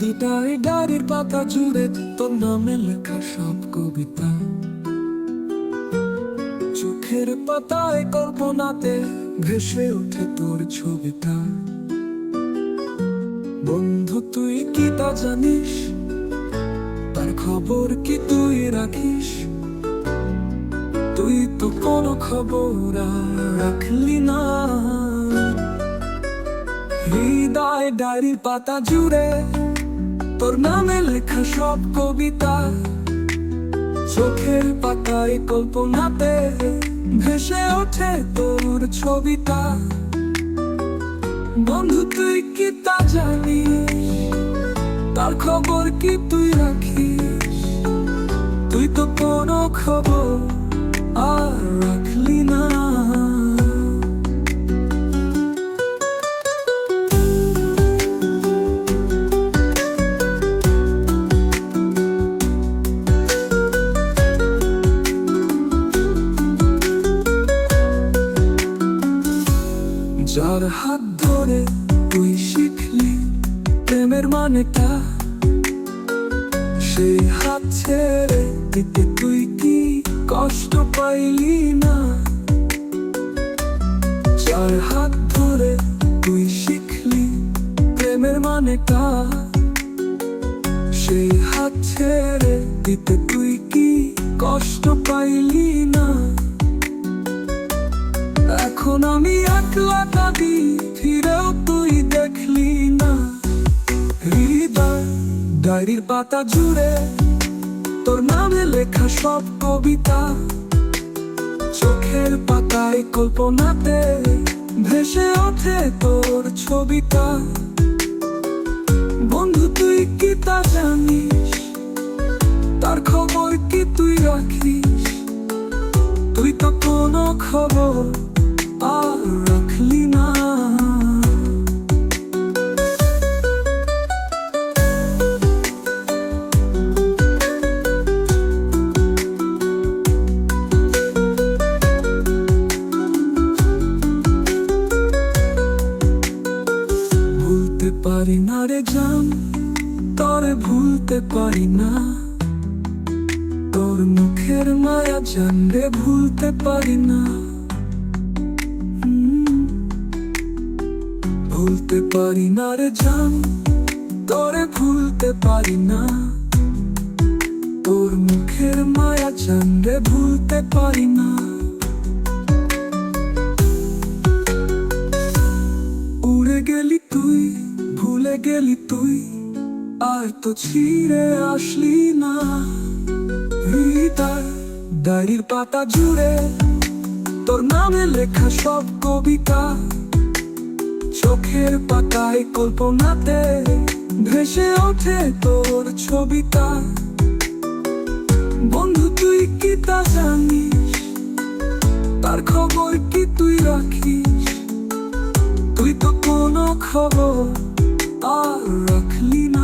হৃদয় Dyer পাতা জুড়ে তোর নামে লেখা সব কবিতা। চোখের পাতায় কল্পনাতে ভেসে ওঠে তোর ছবিটা। বন্ধু, তুই কি তা জানিস? তার খবর কি তুই রাখিস? তুই তো কোনো খবর রাখলি না। হৃদয় ডায়ের পাতা জুড়ে তোর নামে লেখা সব কবিতা। চোখের পাতায় কল্পনাতে ভেসে ওঠে তোর ছবিটা। বন্ধু, তুই কি তা জানিস? তার খবর কি তুই রাখিস? তুই তো কোনো খবর আর রাখলি যার হাত ধরে তুই শিখলি প্রেমের মানেটা, সেই হাত ছেড়ে দিতে তুই কি কষ্ট পাইলি না? যার হাত ধরে তুই শিখলি প্রেমের মানেটা, সেই হাত ছেড়ে দিতে তুই কি কষ্ট পাইলি না? একলা কাঁদি ফিরেও তুই দেখলি না। হৃদয় ডায়েরির পাতা জুড়ে তোর নামে লেখা সব কবিতা। চোখের পাতায় কল্পনাতে ভেসে ওঠে তোর ছবিটা। বন্ধু, তুই কি তা জানিস? তার খবর কি তুই রাখিস? তুই তো কোনো খবর আর পারি না রে জান, তরে ভুলতে পারি না। তোর মুখের মায়া জান রে ভুলতে পারি না। ভুলতে পারি না রে জান, তোরে ভুলতে পারি না। তোর মুখের মায়া জান রে ভুলতে পারি না। উড়ে গেলি গেলি তুই, আর তো ছিঁড়ে আসলি না। হৃদয়, ডায়েরির পাতা জুড়ে তোর নামে লেখা সব কবিতা। চোখের পাতায় কল্পনাতে ভেসে ওঠে তোর ছবিটা বন্ধু, তুই কি তা জানিস? তার খবর কি তুই রাখিস? তুই তো কোনো খবর আর রাখলি না।